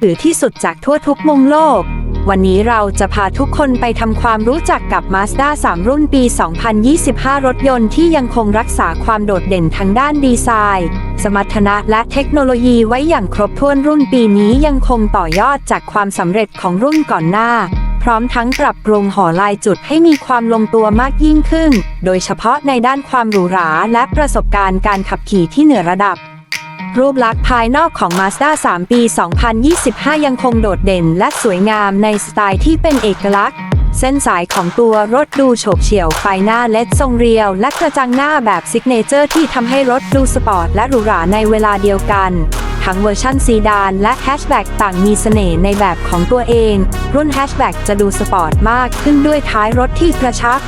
หรือที่สุดจากทั่วทุกมุมโลก วันนี้เราจะพาทุกคนไปทำความรู้จักกับ Mazda 3 รุ่นปี 2025 รถยนต์ที่ยังคงรักษาความโดดเด่นทางด้านดีไซน์ สมรรถนะและเทคโนโลยีไว้อย่างครบถ้วนรุ่นปีนี้ยังคงต่อยอดจากความสำเร็จของรุ่นก่อนหน้า พร้อมทั้งปรับปรุงหอลายจุดให้มีความลงตัวมากยิ่งขึ้น โดยเฉพาะในด้านความหรูหราและประสบการณ์การขับขี่ที่เหนือระดับ รูปลักษณ์ภายนอกของ Mazda 3 ปี 2025 ยังคงโดดเด่นและสวยงามในสไตล์ที่เป็นเอกลักษณ์ เส้นสายของตัวรถดูโฉบเฉี่ยว ไฟหน้าเล็ดทรงเรียว และกระจังหน้าแบบซิกเนเจอร์ที่ทำให้รถดูสปอร์ตและหรูหราในเวลาเดียวกัน ทั้งเวอร์ชันซีดานและแฮชแบ็กต่างมีเสน่ห์ในแบบของตัวเอง รุ่นแฮชแบ็กจะดูสปอร์ตมากขึ้นด้วยท้ายรถที่กระชับ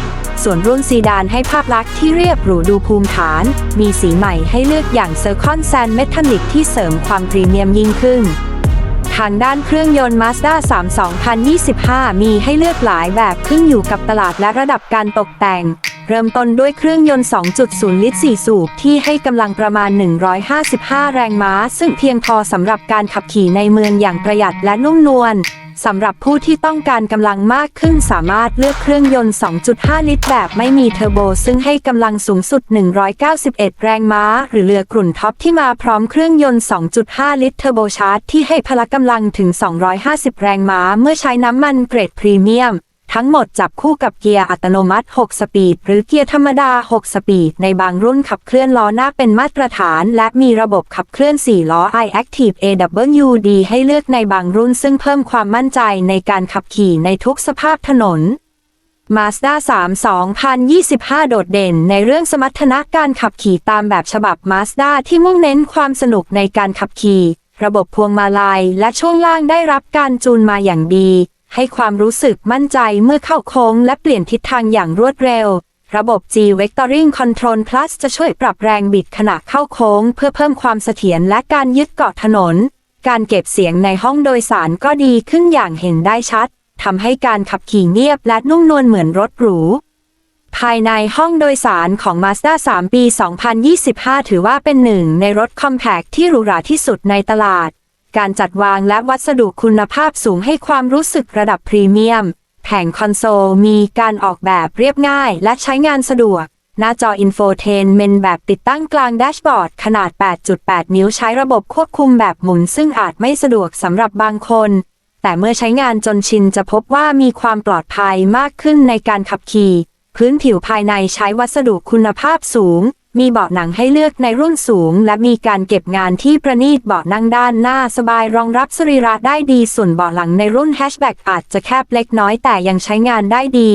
ส่วนรุ่นซีดานให้ภาพลักษณ์ที่เรียบหรูดูภูมิฐาน มีสีใหม่ให้เลือกอย่างเซอร์คอนแซนเมทัลลิกที่เสริมความพรีเมียมยิ่งขึ้นทางด้านเครื่องยนต์ Mazda 3 2025 มีให้เลือกหลายแบบขึ้นอยู่กับตลาดและระดับการตกแต่ง เริ่มต้นด้วยเครื่องยนต์ 2.0 ลิตร 4 สูบ ที่ให้กำลังประมาณ 155 แรงม้า ซึ่งเพียงพอสำหรับการขับขี่ในเมืองอย่างประหยัดและนุ่มนวลสำหรับผู้ที่ต้องการกำลังมากขึ้นสามารถเลือกเครื่องยนต์ 2.5 ลิตรแบบไม่มีเทอร์โบ ซึ่งให้กำลังสูงสุด 191 แรงม้า หรือเรือกลุ่นท็อปที่มาพร้อมเครื่องยนต์ 2.5 ลิตรเทอร์โบชาร์จที่ให้พละกำลังถึง 250 แรงม้า เมื่อใช้น้ำมันเกรดพรีเมียม ทั้งหมดจับคู่กับเกียร์อัตโนมัติ 6 สปีด หรือเกียร์ธรรมดา 6 สปีด ในบางรุ่นขับเคลื่อนล้อหน้าเป็นมาตรฐาน และมีระบบขับเคลื่อน 4 ล้อ iActive AWD ให้เลือกในบางรุ่นซึ่งเพิ่มความมั่นใจในการขับขี่ในทุกสภาพถนน Mazda 3 2025 โดดเด่นในเรื่องสมรรถนะการขับขี่ตามแบบฉบับ Mazda ที่มุ่งเน้นความสนุกในการขับขี่ ระบบพวงมาลัยและช่วงล่างได้รับการจูนมาอย่างดี ให้ความรู้สึกมั่นใจเมื่อเข้าโค้งและเปลี่ยนทิศทางอย่างรวดเร็ว ระบบ G Vectoring Control Plus จะช่วยปรับแรงบิดขณะเข้าโค้ง เพื่อเพิ่มความเสถียรและการยึดเกาะถนน การเก็บเสียงในห้องโดยสารก็ดีขึ้นอย่างเห็นได้ชัดทำให้การขับขี่เงียบและนุ่มนวลเหมือนรถหรู ภายในห้องโดยสารของ Mazda 3 ปี 2025 ถือว่าเป็นหนึ่งในรถคอมแพคที่หรูหราที่สุดในตลาด การจัดวางและวัสดุคุณภาพสูงให้ความรู้สึกระดับพรีเมียม แผงคอนโซลมีการออกแบบเรียบง่ายและใช้งานสะดวก หน้าจออินโฟเทนเมนแบบติดตั้งกลางแดชบอร์ดขนาด 8.8 นิ้วใช้ระบบควบคุมแบบหมุนซึ่งอาจไม่สะดวกสำหรับบางคน แต่เมื่อใช้งานจนชินจะพบว่ามีความปลอดภัยมากขึ้นในการขับขี่ พื้นผิวภายในใช้วัสดุคุณภาพสูง มีเบาะหนังให้เลือกในรุ่นสูง และมีการเก็บงานที่ประณีตเบาะนั่งด้านหน้าสบายรองรับสรีระได้ดีส่วนเบาะหลังในรุ่นแฮชแบ็กอาจจะแคบเล็กน้อยแต่ยังใช้งานได้ดี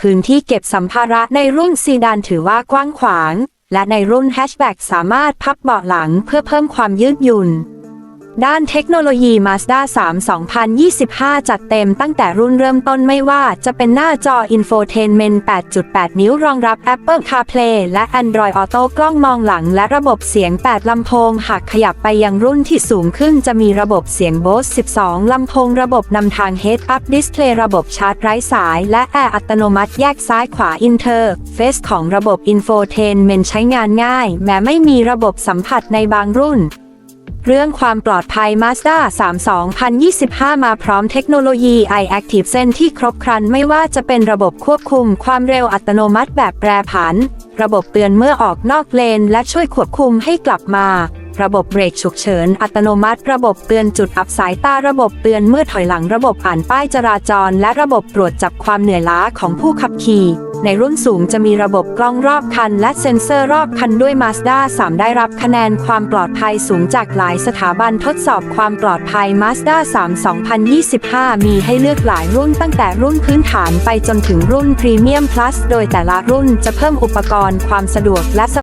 พื้นที่เก็บสัมภาระในรุ่นซีดานถือว่ากว้างขวาง และในรุ่นแฮชแบ็กสามารถพับเบาะหลังเพื่อเพิ่มความยืดหยุ่น ด้านเทคโนโลยี Mazda 3 2025 จัดเต็มตั้งแต่รุ่นเริ่มต้นไม่ว่าจะเป็นหน้าจอ Infotainment 8.8 นิ้วรองรับ Apple CarPlay และ Android Auto กล้องมองหลังและระบบเสียง 8 ลำโพง หากขยับไปยังรุ่นที่สูงขึ้นจะมีระบบเสียง Bose 12 ลำโพงระบบนำทาง Head Up Display ระบบชาร์จไร้สาย และแอร์อัตโนมัติแยกซ้ายขวา Interface ของระบบ Infotainment ใช้งานง่าย แม้ไม่มีระบบสัมผัสในบางรุ่น เรื่องความปลอดภัย Mazda 3 2025 มาพร้อมเทคโนโลยี iActive Sense ที่ครบครันไม่ว่าจะเป็นระบบควบคุมความเร็วอัตโนมัติแบบแปรผัน ระบบเตือนเมื่อออกนอกเลน และช่วยควบคุมให้กลับมา ระบบเบรกฉุกเฉิน อัตโนมัติ ระบบเตือนจุดอับสายตา ระบบเตือนเมื่อถอยหลัง ระบบอ่านป้ายจราจร และระบบตรวจจับความเหนื่อยล้าของผู้ขับขี่ ในรุ่นสูงจะมีระบบกล้องรอบคัน และเซ็นเซอร์รอบคันด้วย Mazda 3 ได้รับคะแนนความปลอดภัยสูงจากหลายสถาบันทดสอบความปลอดภัย Mazda 3 2025 มีให้เลือกหลายรุ่นตั้งแต่รุ่นพื้นฐานไปจนถึงรุ่นพรีเมียมพลัสโดยแต่ละรุ่นจะเพิ่มอุปกรณ์ความสะดวกและ